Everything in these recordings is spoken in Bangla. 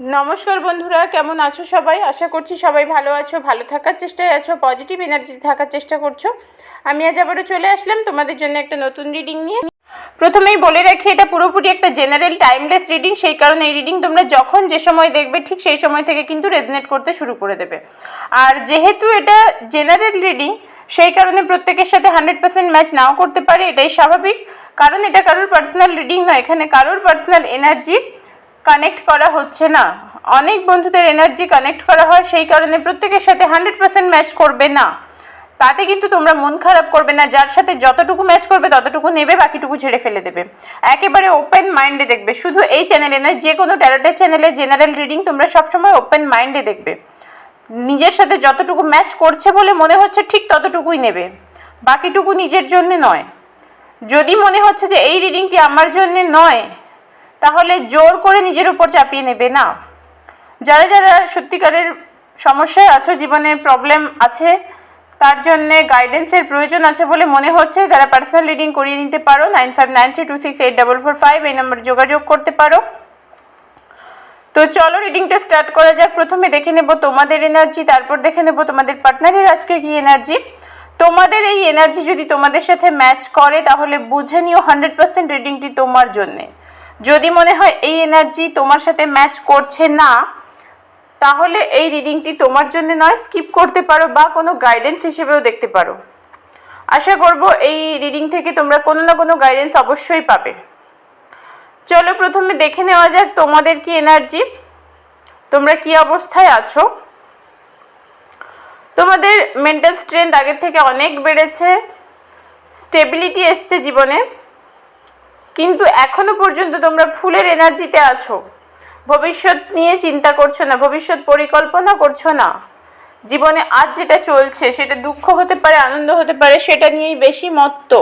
নমস্কার বন্ধুরা, কেমন আছো সবাই? আশা করছি সবাই ভালো আছো, ভালো থাকার চেষ্টায় আছো পজিটিভ এনার্জি থাকার চেষ্টা করছ। আমি আজ আবারও চলে আসলাম তোমাদের জন্য একটা নতুন রিডিং নিয়ে। প্রথমেই বলে রাখি, এটা পুরোপুরি একটা জেনারেল টাইমলেস রিডিং সেই কারণে এই রিডিং তোমরা যখন যে সময় দেখবে, ঠিক সেই সময় থেকে কিন্তু রেজনেট করতে শুরু করে দেবে। আর যেহেতু এটা জেনারেল রিডিং সেই কারণে প্রত্যেকের সাথে হান্ড্রেড পার্সেন্ট ম্যাচ নাও করতে পারে, এটাই স্বাভাবিক। কারণ এটা কারোর পার্সোনাল রিডিং নয়, এখানে কারোর পার্সোনাল এনার্জি কানেক্ট করা হচ্ছে না। অনেক বন্ধুদের এনার্জি কানেক্ট করা হয়, সেই কারণে প্রত্যেকের সাথে হান্ড্রেড পার্সেন্ট ম্যাচ করবে না। তাতে কিন্তু তোমরা মন খারাপ করবে না, যার সাথে যতটুকু ম্যাচ করবে, ততটুকু নেবে, বাকিটুকু ছেড়ে ফেলে দেবে। একেবারে ওপেন মাইন্ডে দেখবে। শুধু এই চ্যানেলে নয়, যে কোনো ট্যারোটের চ্যানেলে জেনারেল রিডিং তোমরা সবসময় ওপেন মাইন্ডে দেখবে। নিজের সাথে যতটুকু ম্যাচ করছে বলে মনে হচ্ছে, ঠিক ততটুকুই নেবে। বাকিটুকু নিজের জন্য নয়। যদি মনে হচ্ছে যে এই রিডিংটি আমার জন্য নয় তাহলে জোর করে নিজের উপর চাপিয়ে নেবে না। যারা যারা সত্যিকারের সমস্যায় আছো, জীবনে প্রবলেম আছে, তার জন্যে গাইডেন্সের প্রয়োজন আছে বলে মনে হচ্ছে। তারা পার্সোনাল রিডিং করিয়ে নিতে পারো nine five nine three two six eight double four five এই নম্বরে যোগাযোগ করতে পারো। তো চলো রিডিংটা স্টার্ট করা যাক। প্রথমে দেখে নেব তোমাদের এনার্জি তারপর দেখে নেব তোমাদের পার্টনারের আজকে কি এনার্জি তোমাদের এই এনার্জি যদি তোমাদের সাথে ম্যাচ করে, তাহলে বুঝে নিও হান্ড্রেড পার্সেন্ট রিডিংটি তোমার জন্যে। যদি মনে হয় এই এনার্জি তোমার সাথে ম্যাচ করছে না, তাহলে এই রিডিংটি তোমার জন্য নয় স্কিপ করতে পারো বা কোনো গাইডেন্স হিসেবেও দেখতে পারো। আশা করব এই রিডিং থেকে তোমরা কোনো না কোনো গাইডেন্স অবশ্যই পাবে। চলো প্রথমে দেখে নেওয়া যাক তোমাদের কি এনার্জি তোমরা কি অবস্থায় আছো? তোমাদের মেন্টাল স্ট্রেংথ আগের থেকে অনেক বেড়েছে। স্টেবিলিটি এসছে জীবনে। কিন্তু এখনও পর্যন্ত তোমরা ফুলের এনার্জিতে আছো। ভবিষ্যৎ নিয়ে চিন্তা করছ না, ভবিষ্যৎ পরিকল্পনা করছ না। জীবনে আজ যেটা চলছে, সেটা দুঃখ হতে পারে, আনন্দ হতে পারে, সেটা নিয়েই বেশি মত্ত।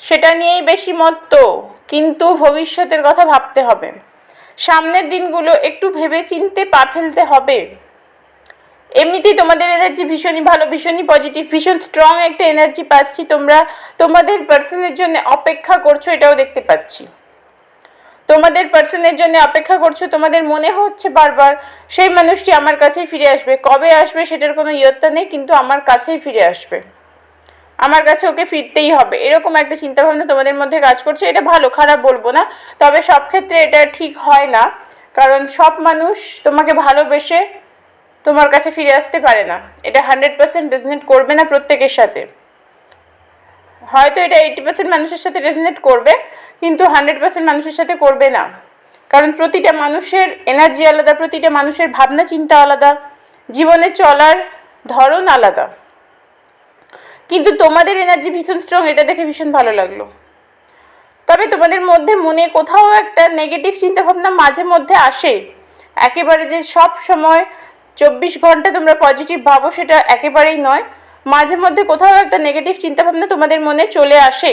সেটা নিয়েই বেশি মত্ত, কিন্তু ভবিষ্যতের কথা ভাবতে হবে। সামনের দিনগুলো একটু ভেবে চিনতে পা ফেলতে হবে। এমনিতেই তোমাদের এনার্জি ভীষণই ভালো, ভীষণই পজিটিভ ভীষণ স্ট্রং একটা এনার্জি পাচ্ছি তোমরা। তোমাদের পার্সনের জন্য অপেক্ষা করছ এটাও দেখতে পাচ্ছি। তোমাদের পার্সনের জন্য অপেক্ষা করছ, তোমাদের মনে হচ্ছে বারবার সেই মানুষটি আমার কাছেই ফিরে আসবে। কবে আসবে সেটার কোনো ইয়ত্তা নেই, কিন্তু আমার কাছেই ফিরে আসবে। আমার কাছে ওকে ফিরতেই হবে। এরকম একটা চিন্তাভাবনা তোমাদের মধ্যে কাজ করছে। এটা ভালো, খারাপ বলব না, তবে সব ক্ষেত্রে এটা ঠিক হয় না। কারণ সব মানুষ তোমাকে ভালোবেসে তোমার কাছে ফিরে আসতে পারে না। এটা হান্ড্রেড পার্সেন্ট রেজনেট করবে না প্রত্যেকের সাথে। হয়তো এটা এইটি পার্সেন্ট মানুষের সাথে রেজনেট করবে, কিন্তু হান্ড্রেড পার্সেন্ট মানুষের সাথে করবে না। কারণ প্রতিটা মানুষের এনার্জি আলাদা, প্রতিটা মানুষের ভাবনা, চিন্তা আলাদা। জীবনে চলার ধরন আলাদা। কিন্তু তোমাদের এনার্জি ভীষণ স্ট্রং এটা দেখে ভীষণ ভালো লাগল। তবে তোমাদের মধ্যে মনে কোথাও একটা নেগেটিভ চিন্তাভাবনা মাঝে মধ্যে আসে। একেবারে যে সব সময় চব্বিশ ঘণ্টা তোমরা পজিটিভ ভাবো, সেটা একেবারেই নয়। মাঝে মধ্যে কোথাও একটা নেগেটিভ চিন্তাভাবনা তোমাদের মনে চলে আসে।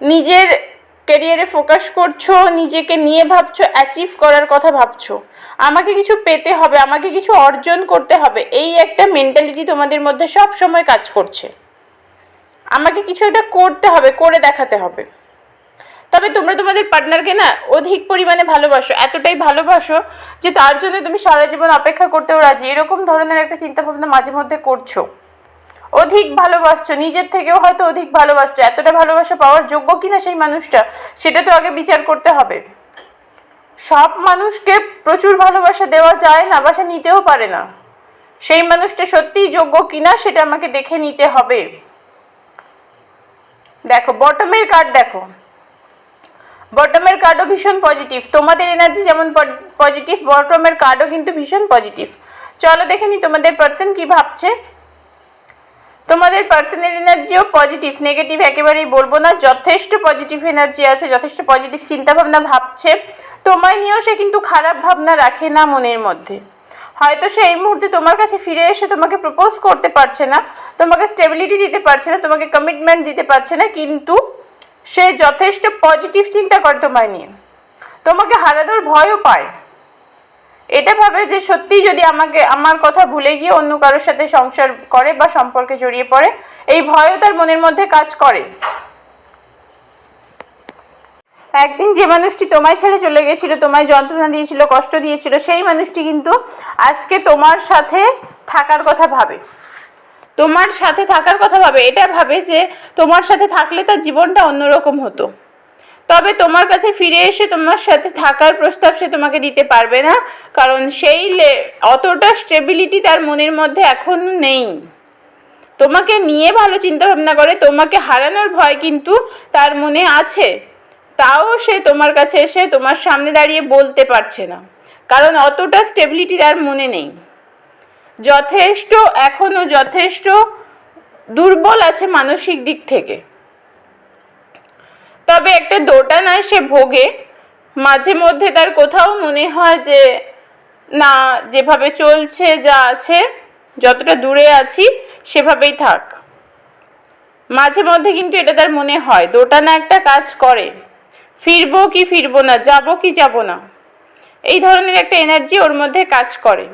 নিজের ক্যারিয়ারে ফোকাস করছ, নিজেকে নিয়ে ভাবছ অ্যাচিভ করার কথা ভাবছ। আমাকে কিছু পেতে হবে, আমাকে কিছু অর্জন করতে হবে, এই একটা মেন্টালিটি তোমাদের মধ্যে সব সময় কাজ করছে। আমাকে কিছু একটা করতে হবে, করে দেখাতে হবে। তবে তোমরা তোমাদের পার্টনারকে না অধিক পরিমাণে ভালোবাসো, এতটাই ভালোবাসো যে তার জন্য তুমি সারা জীবন অপেক্ষা করতেও রাজি। এরকম ধরনের একটা চিন্তাভাবনা মাঝে মধ্যে করছ। অধিক ভালোবাসছো, নিজের থেকেও হয়তো অধিক ভালোবাসছো। এতটা ভালোবাসা পাওয়ার যোগ্য কিনা সেই মানুষটা, সেটা তো আগে বিচার করতে হবে। সব মানুষকে প্রচুর ভালোবাসা দেওয়া যায় না বাসা নিতেও পারে না। সেই মানুষটা সত্যিই যোগ্য কিনা সেটা আমাকে দেখে নিতে হবে। দেখো বটমের কার্ড দেখো। বটমের কার্ডও ভীষণ পজিটিভ তোমাদের এনার্জি যেমন পজিটিভ বটমের কার্ডও কিন্তু ভীষণ পজিটিভ চলো দেখে নি তোমাদের পার্সন কি ভাবছে। তোমাদের পার্সোনাল এনার্জিও পজিটিভ নেগেটিভ একেবারেই বলব না, যথেষ্ট পজিটিভ এনার্জি আছে, যথেষ্ট পজিটিভ চিন্তাভাবনা ভাবছে। তোমায় নিয়েও সে কিন্তু খারাপ ভাবনা রাখে না মনের মধ্যে। হয়তো সে এই মুহূর্তে তোমার কাছে ফিরে এসে তোমাকে প্রপোজ করতে পারছে না, তোমাকে স্টেবিলিটি দিতে পারছে না, তোমাকে কমিটমেন্ট দিতে পারছে না, কিন্তু সে যথেষ্ট পজিটিভ চিন্তা করে তোমায় নিয়ে। তোমাকে হারানোর ভয়ও পায়। এটা ভাবে যে সত্যি যদি আমাকে, আমার কথা ভুলে গিয়ে অন্য কারোর সাথে সংসার করে বা সম্পর্কে জড়িয়ে পড়ে, এই ভয়ও তার মনের মধ্যে কাজ করে। একদিন যে মানুষটি তোমায় ছেড়ে চলে গেছিল, তোমায় যন্ত্রণা দিয়েছিল, কষ্ট দিয়েছিল, সেই মানুষটি কিন্তু আজকে তোমার সাথে থাকার কথা ভাবে। তোমার সাথে থাকার কথা ভাবে, এটা ভাবে যে তোমার সাথে থাকলে তার জীবনটা অন্যরকম হতো। তবে তোমার কাছে ফিরে এসে তোমার সাথে থাকার প্রস্তাব সে তোমাকে দিতে পারবে না, কারণ সেই অতটা স্টেবিলিটি তার মনের মধ্যে এখন নেই। তোমাকে নিয়ে ভালো চিন্তা ভাবনা করে, তোমাকে হারানোর ভয় কিন্তু তার মনে আছে। তাও সে তোমার কাছে এসে তোমার সামনে দাঁড়িয়ে বলতে পারছে না, কারণ অতটা স্টেবিলিটি তার মনে নেই। যথেষ্ট, এখনও যথেষ্ট দুর্বল আছে মানসিক দিক থেকে। তবে একটা দোটানায় সে ভোগে। মাঝে মধ্যে তার কোথাও মনে হয় যে, না, যেভাবে চলছে, যা আছে, যতটা দূরে আছি, সেভাবেই থাক। মাঝে মধ্যে কিন্তু এটা তার মনে হয় দোটানা একটা কাজ করে। ফিরবো কি ফিরবো না, যাব কি যাব না? এই ধরনের একটা এনার্জি ওর মধ্যে কাজ করে।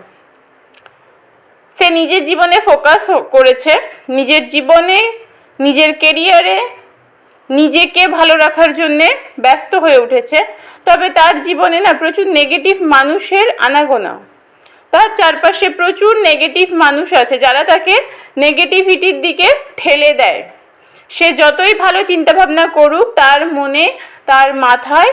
সে নিজের জীবনে ফোকাস করেছে। নিজের জীবনে, নিজের কেরিয়ারে নিজেকে ভালো রাখার জন্যে ব্যস্ত হয়ে উঠেছে। তবে তার জীবনে না প্রচুর নেগেটিভ মানুষের আনাগোনা। তার চারপাশে প্রচুর নেগেটিভ মানুষ আছে যারা তাকে নেগেটিভিটির দিকে ঠেলে দেয়। সে যতই ভালো চিন্তাভাবনা করুক, তার মনে, তার মাথায়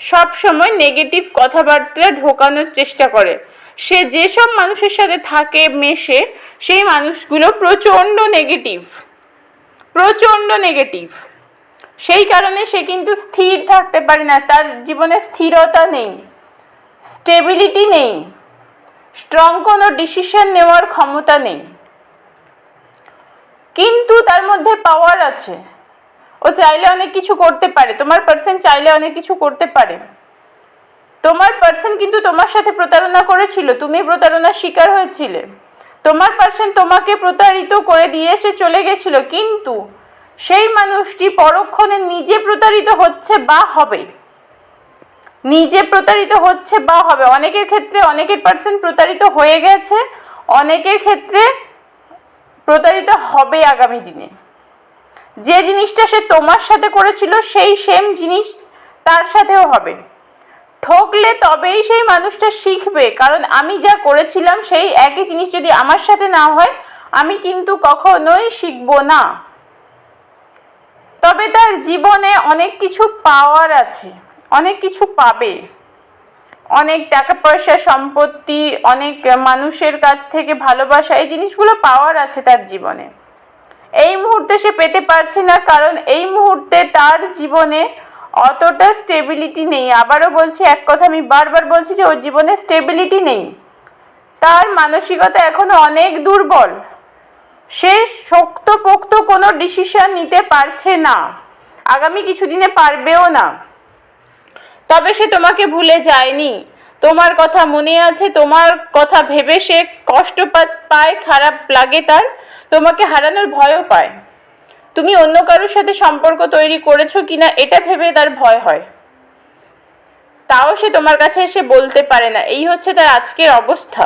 সব সময় নেগেটিভ কথাবার্তা ঢোকানোর চেষ্টা করে। সে যেসব মানুষের সাথে থাকে, মেশে, সেই মানুষগুলো প্রচণ্ড নেগেটিভ প্রচণ্ড নেগেটিভ সেই কারণে সে কিন্তু স্থির থাকতে পারে না, তার জীবনে স্থিরতা নেই স্টেবিলিটি নেই স্ট্রং কোনো ডিসিশন নেওয়ার ক্ষমতা নেই। কিন্তু তার মধ্যে পাওয়ার আছে। ও চাইলে অনেক কিছু করতে পারে, তোমার পার্সন চাইলে অনেক কিছু করতে পারে। তোমার পার্সন কিন্তু তোমার সাথে প্রতারণা করেছিল, তুমি প্রতারণার শিকার হয়েছিলে। তোমার পার্সন তোমাকে প্রতারিত করে দিয়ে সে চলে গেছিল, কিন্তু সেই মানুষটি পরক্ষণে নিজে প্রতারিত হচ্ছে বা হবে। নিজে প্রতারিত হচ্ছে বা হবে। অনেকের ক্ষেত্রে অনেকের পার্সন প্রতারিত হয়ে গেছে, অনেকের ক্ষেত্রে প্রতারিত হবে আগামী দিনে। যে জিনিসটা সে তোমার সাথে করেছিল, সেই সেম জিনিস তার সাথেও হবে। ঠকলে তবেই সেই মানুষটা শিখবে। কারণ আমি যা করেছিলাম, সেই একই জিনিস যদি আমার সাথে না হয়, আমি কিন্তু কখনোই শিখব না। তবে তার জীবনে অনেক কিছু পাওয়ার আছে, অনেক কিছু পাবে। অনেক টাকা পয়সা সম্পত্তি, অনেক মানুষের কাছ থেকে ভালোবাসা, এই জিনিসগুলো পাওয়ার আছে তার জীবনে। এই মুহূর্তে সে পেতে পারছে না, কারণ এই মুহূর্তে তার জীবনে অতটা স্টেবিলিটি নেই। আবারও বলছি, এক কথা আমি বারবার বলছি যে ওর জীবনে স্টেবিলিটি নেই। তার মানসিকতা এখনও অনেক দুর্বল। সে শক্তপোক্ত কোনো ডিসিশন নিতে পারছে না। আগামী কিছুদিনে পারবেও না। তবে সে তোমাকে ভুলে যায়নি। তোমার কথা মনে আছে, তোমার কথা ভেবে সে কষ্ট পায়, খারাপ লাগে তার। তোমাকে হারানোর ভয়ও পায়। তুমি অন্য কারোর সাথে সম্পর্ক তৈরি করেছ কিনা এটা ভেবে তার ভয় হয়। তাও সে তোমার কাছে এসে বলতে পারে না। এই হচ্ছে তার আজকের অবস্থা।